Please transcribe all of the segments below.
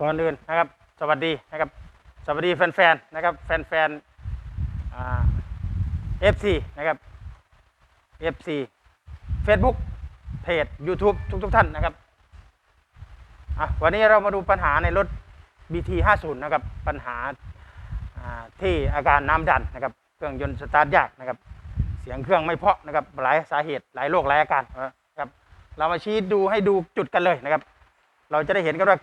ก่อนอื่นนะครับ สวัสดีนะครับ สวัสดีแฟนๆนะครับ แฟนๆเอ่า FC นะครับ FC Facebook เพจ YouTube ทุกทุกๆท่านนะครับอะวันนี้เรามาดูปัญหาในรถ BT 50นะครับ ปัญหาาที่อาการน้ำดันนะครับ เครื่องยนต์สตาร์ทยากนะครับ เสียงเครื่องไม่เพาะนะครับ หลายสาเหตุหลายโรคหลายอาการนะครับ เรามาชี้ดูให้ดูจุดกันเลยนะครับ เราจะได้เห็นกันว่า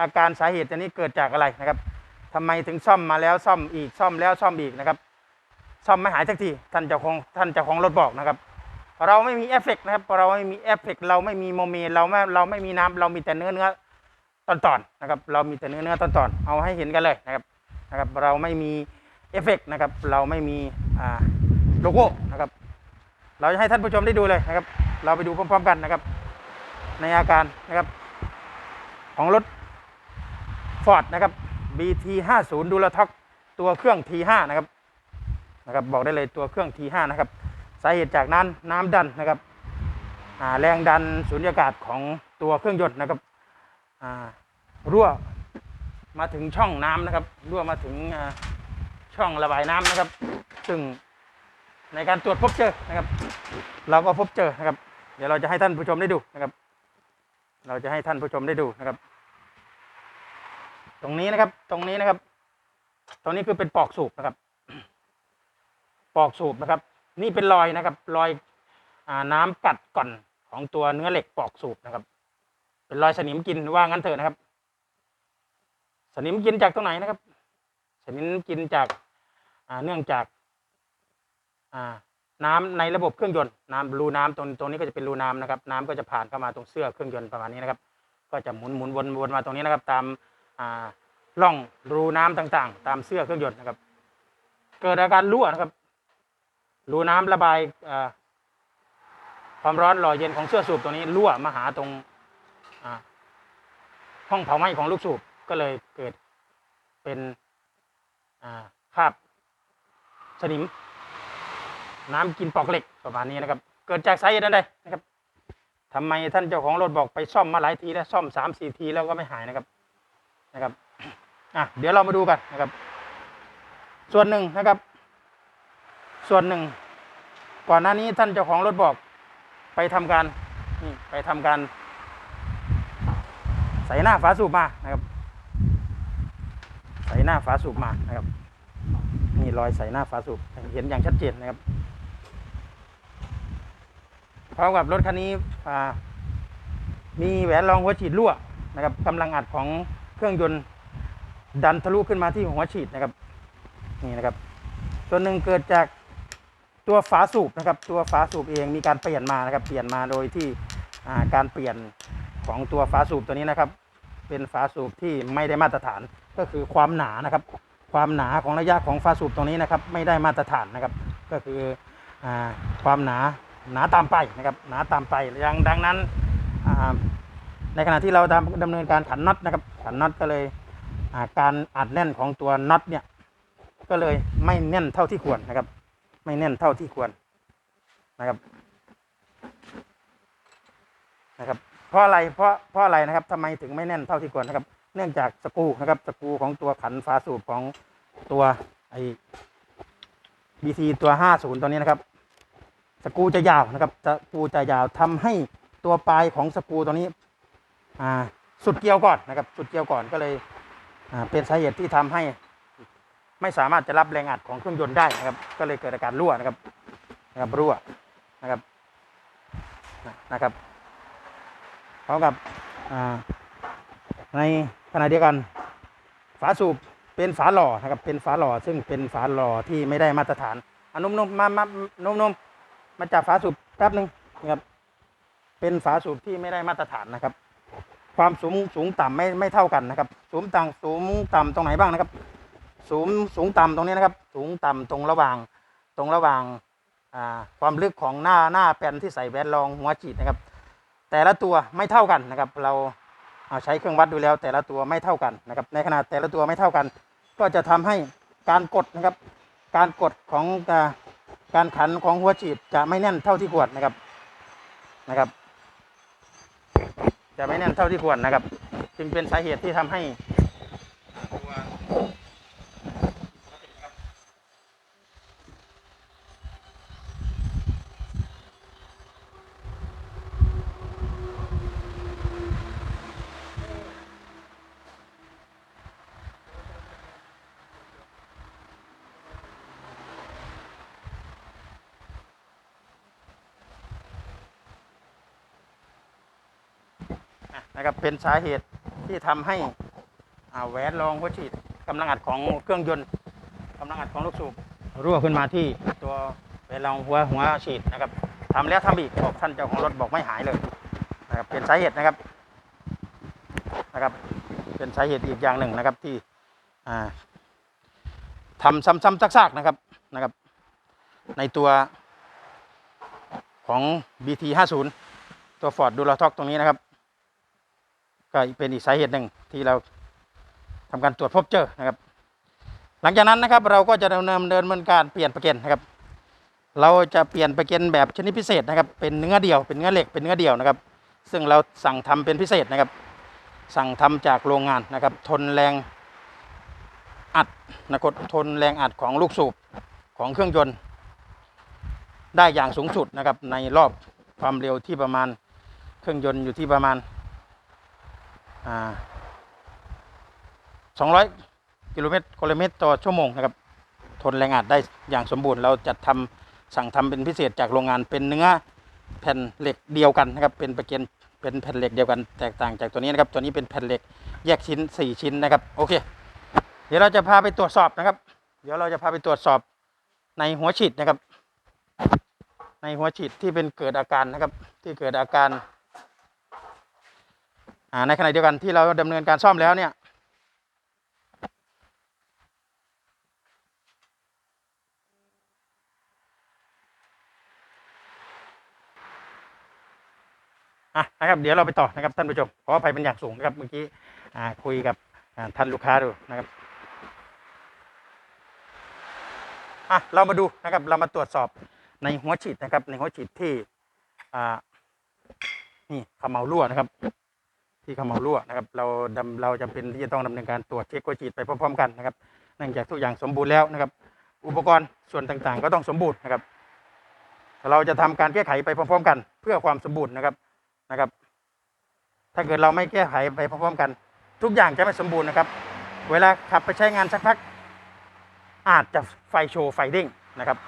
อาการสาเหตุอันนี้เกิดจากอะไรนะครับทำไมถึงซ่อมมาแล้วซ่อมอีกซ่อมแล้วซ่อมอีกนะครับ ซ่อมไม่หายสักทีท่านเจ้าของท่านเจ้าของรถบอกนะครับ เราไม่มีเอฟเฟกต์นะครับ เราไม่มีเอฟเฟกต์เราไม่มีโมเมเราไม่เราไม่มีน้ำเรามีแต่เนื้อเนื้อตอนตอนนะครับ เรามีแต่เนื้อเนื้อตอนตอนเอาให้เห็นกันเลยนะครับนะครับ เราไม่มีเอฟเฟกต์นะครับ เราไม่มีอ่าโลโก้นะครับ เราจะให้ท่านผู้ชมได้ดูเลยนะครับ เราไปดูพร้อมๆกันนะครับ ในอาการนะครับ ของรถ Ford นะครับ BT 5 0 ดูลท็อกตัวเครื่อง T5 นะครับนะครับบอกได้เลยตัวเครื่อง T5 นะครับสาเหตุจากนั้นน้ำดันนะครับแรงดันสุญญากาศของตัวเครื่องยนต์นะครับรั่วมาถึงช่องน้ำนะครับรั่วมาถึงช่องระบายน้ำนะครับ ซึ่งในการตรวจพบเจอนะครับ เราก็พบเจอนะครับ เดี๋ยวเราจะให้ท่านผู้ชมได้ดูนะครับ เราจะให้ท่านผู้ชมได้ดูนะครับ ตรงนี้นะครับ ตรงนี้นะครับ ตรงนี้คือเป็นปอกสูบนะครับ ปอกสูบนะครับ นี่เป็นรอยนะครับ รอยอน้ำกัดก่อนของตัวเนื้อเหล็กปอกสูบนะครับ เป็นรอยสนิมกินว่างั้นเถอะนะครับ สนิมกินจากตรงไหนนะครับ สนิมกินจากาเนื่องจากาน้ำในระบบเครื่องยนต์น้ำรูน้ำตรงตรงนี้ก็จะเป็นรูน้ำนะครับ น้ำก็จะผ่านเข้ามาตรงเสื้อเครื่องยนต์ประมาณนี้นะครับ ก็จะหมุนหมุนวนวนมาตรงนี้นะครับ ตาม อ่าร่องรูน้ำต่างๆ ตามเสื้อเครื่องยนต์นะครับ เกิดอาการรั่วนะครับ รูน้ำระบายความร้อนหล่อเย็นของเสื้อสูบตัวนี้รั่วมาหาตรงห้องเผาไหม้ของลูกสูบก็เลยเกิดเป็นคราบสนิม น้ำกินปอกเหล็กประมาณนี้นะครับ เกิดจากสาเหตุใดนะครับทำไมท่านเจ้าของรถบอกไปซ่อมมาหลายทีแล้วซ่อมสามสี่ทีแล้วก็ไม่หายนะครับ นะครับอะเดี๋ยวเรามาดูกันนะครับ ส่วนหนึ่งนะครับ ส่วนหนึ่ง ก่อนหน้านี้ท่านเจ้าของรถบอก ไปทำการนี่ไปทำการ ใส่หน้าฝาสูบมานะครับ ใส่หน้าฝาสูบมานะครับนี่รอยใส่หน้าฝาสูบเห็นอย่างชัดเจนนะครับพร้อมกับรถคันนี้มีแหวนรองหัวฉีดรั่วนะครับกำลังอัดของ เครื่องยนต์ดันทะลุขึ้นมาที่หัวฉีดนะครับ นี่นะครับส่วหนึ่งเกิดจากตัวฝาสูบนะครับ ตัวฝาสูบเองมีการเปลี่ยนมานะครับ เปลี่ยนมาโดยที่การเปลี่ยนของตัวฝาสูบตัวนี้นะครับ เป็นฝาสูบที่ไม่ได้มาตรฐานก็คือความหนานะครับ ความหนาของระยะของฝาสูบตรงนี้นะครับ ไม่ได้มาตรฐานนะครับ ก็คืออความหนาหนาตามไปนะครับ หนาตามไปอย่างดังนั้น ในขณะที่เราดำดำเนินการขันน็อตนะครับ ขันน็อตก็เลยาการอัดแน่นของตัวน็อตเนี่ยก็เลยไม่แน่นเท่าที่ควรนะครับ ไม่แน่นเท่าที่ควรนะครับนะครับ เพราะอะไรเพราะเพราะอะไรนะครับทำไมถึงไม่แน่นเท่าที่ควรนะครับ เนื่องจากสกูนะครับสกูของตัวขันฝาสูบของตัวไอ้บีทีตัว 50 ตัวนี้นะครับ สกูจะยาวนะครับ สกูจะยาวทำให้ตัวปลายของสกูตัวนี้ สุดเกลียวก่อนนะครับสุดเกลียวก่อนก็เลยเป็นสาเหตุที่ทำให้ ไม่สามารถจะรับแรงอัดของเครื่องยนต์ได้นะครับ ก็เลยเกิดอาการรั่วนะครับนะครับรั่วนะครับนะครับพร้อมกับในขณะเดียวกันฝาสูบเป็นฝาหล่อนะครับ เป็นฝาหล่อซึ่งเป็นฝาหล่อที่ไม่ได้มาตรฐานอนุ่มๆมามานุ่มๆมาจับฝาสูบแป๊บหนึ่งนะครับเป็นฝาสูบที่ไม่ได้มาตรฐานนะครับ ความสูงสูงต่ำไม่ไม่เท่ากันนะครับ สูงต่ำสูงต่ำตรงไหนบ้างนะครับ สูงสูงต่ำตรงนี้นะครับ สูงต่ำตรงระหว่างตรงระหว่างความลึกของหน้าหน้าแปนที่ใส่แวนรองหัวฉีดนะครับ แต่ละตัวไม่เท่ากันนะครับ เราเอาใช้เครื่องวัดดูแล้ว แต่ละตัวไม่เท่ากันนะครับ ในขนาดแต่ละตัวไม่เท่ากัน ก็จะทำให้การกดนะครับ การกดของการขันของหัวฉีดจะไม่แน่นเท่าที่ควรนะครับนะครับ ไม่แน่นเท่าที่ควรนะครับ จึงเป็นสาเหตุที่ทำให้ นะครับเป็นสาเหตุที่ทำให้แหวนรองหัวฉีดกำลังอัดของเครื่องยนต์กำลังอัดของลูกสูบรั่วขึ้นมาที่ตัวแหวนรองหัวหัวฉีดนะครับทำแล้วทำอีกบอกท่านเจ้าของรถบอกไม่หายเลยนะครับเป็นสาเหตุนะครับนะครับ เป็นสาเหตุอีกอย่างหนึ่งนะครับที่อ่าทำซ้ำๆซากๆนะครับนะครับ ในตัวของ BT 50 ตัว Ford d u r a t o c ตรงนี้นะครับ ก็เป็นอีกสาเหตุหนึ่งที่เราทำการตรวจพบเจอนะครับ หลังจากนั้นนะครับเราก็จะดำเนินเดินการเปลี่ยนประกันนะครับ เราจะเปลี่ยนประกันแบบชนิดพิเศษนะครับ เป็นเนื้อเดียว เป็นเนื้อเหล็กเป็นเนื้อเดียวนะครับ ซึ่งเราสั่งทำเป็นพิเศษนะครับ สั่งทำจากโรงงานนะครับ ทนแรงอัดนะครับทนแรงอัดของลูกสูบของเครื่องยนต์ได้อย่างสูงสุดนะครับในรอบความเร็วที่ประมาณเครื่องยนต์อยู่ที่ประมาณ 200 กิโลเมตรกิโลเมตรต่อชั่วโมงนะครับ ทนแรงอัดได้อย่างสมบูรณ์ เราจัดทำสั่งทำเป็นพิเศษจากโรงงานเป็นเนื้อแผ่นเหล็กเดียวกันนะครับ เป็นประเกนเป็นแผ่นเหล็กเดียวกันแตกต่างจากตัวนี้นะครับ ตัวนี้เป็นแผ่นเหล็กแยกชิ้น 4 ชิ้นนะครับ โอเค เดี๋ยวเราจะพาไปตรวจสอบนะครับ เดี๋ยวเราจะพาไปตรวจสอบในหัวฉีดนะครับ ในหัวฉีดที่เป็นเกิดอาการนะครับ ที่เกิดอาการ ในขณะเดียวกันที่เราดำเนินการซ่อมแล้วเนี่ยอะนะครับเดี๋ยวเราไปต่อนะครับท่านผู้ชมขออภัยเป็นอย่างสูงนะครับเมื่อกี้อ่าคุยกับท่านลูกค้าดูนะครับอะเรามาดูนะครับเรามาตรวจสอบในหัวฉีดนะครับในหัวฉีดที่อ่านี่ขมเหลารั่วนะครับ ที่ขมเหลารั่วนะครับเราดำเราจำเป็นที่จะต้องดำเนินการตรวจเช็คหัวฉีดไปพร้อมๆกันนะครับเนื่องจากทุกอย่างสมบูรณ์แล้วนะครับ อุปกรณ์ส่วนต่างๆ ก็ต้องสมบูรณ์นะครับ เราจะทำการแก้ไขไปพร้อมๆ กัน เพื่อความสมบูรณ์นะครับนะครับ ถ้าเกิดเราไม่แก้ไขไปพร้อมๆกัน ทุกอย่างจะไม่สมบูรณ์นะครับ เวลาขับไปใช้งานสักพัก อาจจะไฟโชว์ไฟเด้งนะครับ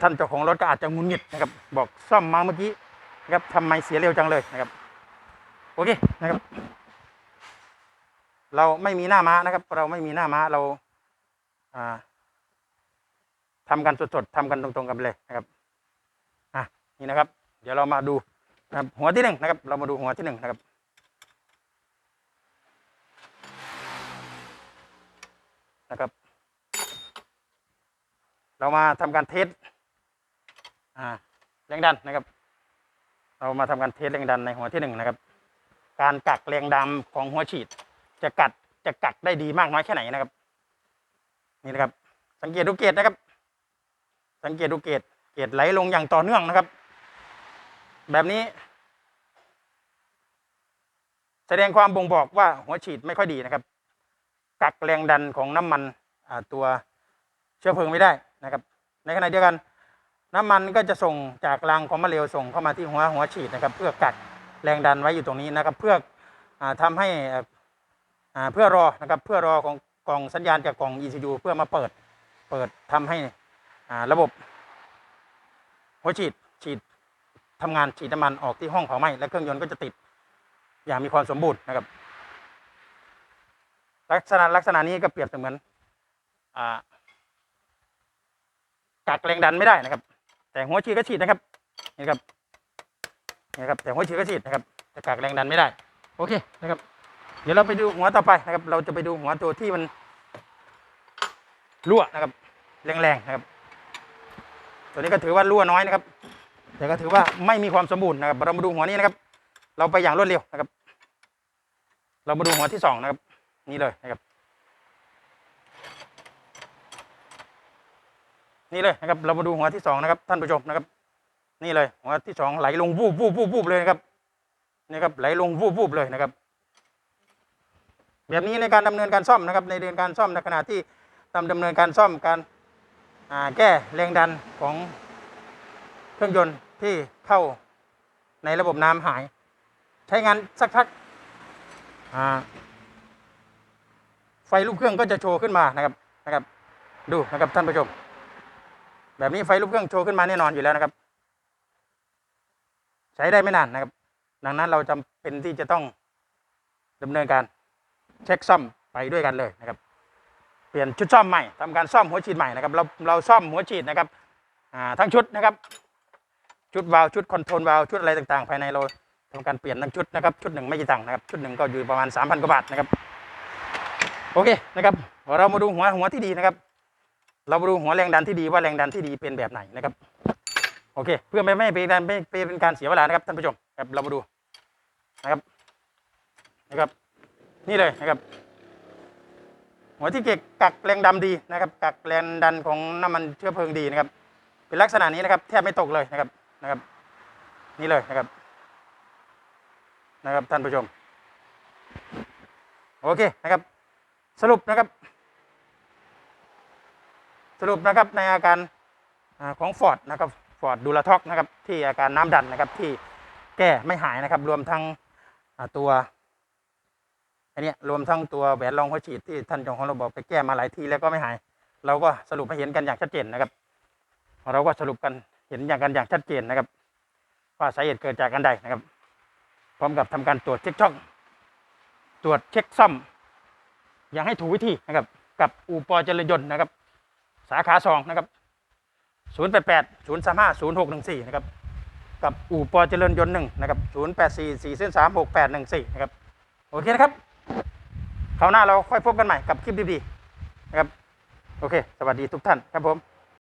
ท่านเจ้าของรถก็อาจจะงุนงิดนะครับ บอกซ่อมมาเมื่อกี้นะครับทำไมเสียเร็วจังเลยนะครับ โอเคนะครับ เราไม่มีหน้าม้านะครับ เราไม่มีหน้าม้าเราอ่าทำกันสดๆทำกันตรงๆกันเลยนะครับอะนี่นะครับ เดี๋ยวเรามาดูนะครับหัวที่หนึ่งนะครับ เรามาดูหัวที่หนึ่งนะครับนะครับ เรามาทำการเทสอ่าแรงดันนะครับ เรามาทำการเทสแรงดันในหัวที่หนึ่งนะครับ การกักแรงดันของหัวฉีด จะกัดจะกักได้ดีมากน้อยแค่ไหนนะครับ นี่นะครับ สังเกตดูเกตนะครับ สังเกตดูเกตเกตไหลลงอย่างต่อเนื่องนะครับ แบบนี้ แสดงความบ่งบอกว่าหัวฉีดไม่ค่อยดีนะครับ กักแรงดันของน้ำมันตัวเชื้อเพลิงไม่ได้นะครับ ในขณะเดียวกัน น้ำมันก็จะส่งจากรางของมะเร็วส่งเข้ามาที่หัวหัวฉีดนะครับ เพื่อกัก แรงดันไว้อยู่ตรงนี้นะครับ เพื่ออาทำให้เพื่อรอนะครับเพื่อรอของกล่องสัญญาณจากกล่อง ECU เพื่อมาเปิดเปิดทำให้ระบบหัวฉีดฉีดทำงานฉีดน้ำมันออกที่ห้องเผาไหม้และเครื่องยนต์ก็จะติดอย่างมีความสมบูรณ์นะครับ ลักษณะลักษณะนี้ก็เปรียบเสมือนอกักแรงดันไม่ได้นะครับ แต่หัวฉีดก็ฉีดนะครับนี่ครับ นี่ครับแต่หัวฉีดก็ฉีดนะครับแต่กักแรงดันไม่ได้โอเคนะครับ เดี๋ยวเราไปดูหัวต่อไปนะครับ เราจะไปดูหัวตัวที่มันรั่วนะครับ แรงๆนะครับ ตัวนี้ก็ถือว่ารั่วน้อยนะครับ แต่ก็ถือว่าไม่มีความสมบูรณ์นะครับเรามาดูหัวนี้นะครับ เราไปอย่างรวดเร็วนะครับ เรามาดูหัวที่สองนะครับ นี่เลยนะครับ นี่เลยนะครับ เรามาดูหัวที่สองนะครับ ท่านผู้ชมนะครับ นี่เลยหัวที่สองไหลลงวูบวูบวูบวูบเลยนะครับนี่ครับไหลลงวูบวูบเลยนะครับ แบบนี้ในการดำเนินการซ่อมนะครับ ในเดือนการซ่อมในขณะที่ทำดำเนินการซ่อมการแก้แรงดันของเครื่องยนต์ที่เข้าในระบบน้ำหาย ใช้งานสักพักไฟลูกเครื่องก็จะโชว์ขึ้นมานะครับนะครับ ดูนะครับท่านผู้ชม แบบนี้ไฟลูกเครื่องโชว์ขึ้นมาแน่นอนอยู่แล้วนะครับ ใช้ได้ไม่นานนะครับ ดังนั้นเราจำเป็นที่จะต้องดำเนินการเช็คซ่อมไปด้วยกันเลยนะครับ เปลี่ยนชุดซ่อมใหม่ทำการซ่อมหัวฉีดใหม่นะครับ เราเราซ่อมหัวฉีดนะครับทั้งชุดนะครับ ชุดวาล์วชุดคอนโทรลวาล์วชุดอะไรต่างๆ ภายในเราทำการเปลี่ยนทั้งชุดนะครับ ชุดหนึ่งไม่กี่ตังค์นะครับ ชุดหนึ่งก็อยู่ประมาณ 3,000กว่าบาทนะครับ โอเคนะครับ เรามาดูหัวหัวที่ดีนะครับ เรามาดูหัวแรงดันที่ดีว่าแรงดันที่ดีเป็นแบบไหนนะครับ โอเค เพื่อไม่ไม่เป็นการไม่เป็นการเสียเวลานะครับท่านผู้ชมครับเรามาดูนะครับนะครับ นี่เลยนะครับ หัวที่เก็กกักแรงดำดีนะครับ กักแรงดันของน้ำมันเชื้อเพลิงดีนะครับ เป็นลักษณะนี้นะครับ แทบไม่ตกเลยนะครับนะครับ นี่เลยนะครับ นะครับท่านผู้ชม โอเคนะครับ สรุปนะครับ สรุปนะครับในอาการของฟอร์ดนะครับ ฟอร์ดดูลาท็อกนะครับที่อาการน้ำดันนะครับที่แก้ไม่หายนะครับ รวมทั้งตัวอันนี้รวมทั้งตัวแหวนรองหัวฉีดที่ท่านจ้าของเราบอกไปแก้มาหลายทีแล้วก็ไม่หาย เราก็สรุปให้เห็นกันอย่างชัดเจนนะครับ เราก็สรุปกันเห็นอย่างกันอย่างชัดเจนนะครับ ว่าสาเหตุเกิดจากกันใดนะครับ พร้อมกับทำการตรวจเช็คช่อง ตรวจเช็คซ่อม อย่างให้ถูกวิธีนะครับ กับอูปอเจริญยนต์นะครับ สาขาสองนะครับ ศูนย์แปดแปดศูนย์สามห้าศูนย์หกหนึ่งสี่นะครับ กับอู่ปอเจริญยนต์หนึ่งนะครับศูนย์แปดสี่สี่เส้นสามหกแปดหนึ่งสี่นะครับ โอเคนะครับคราวหน้าเราค่อยพบกันใหม่กับคลิปดีๆนะครับ โอเค สวัสดีทุกท่านครับผม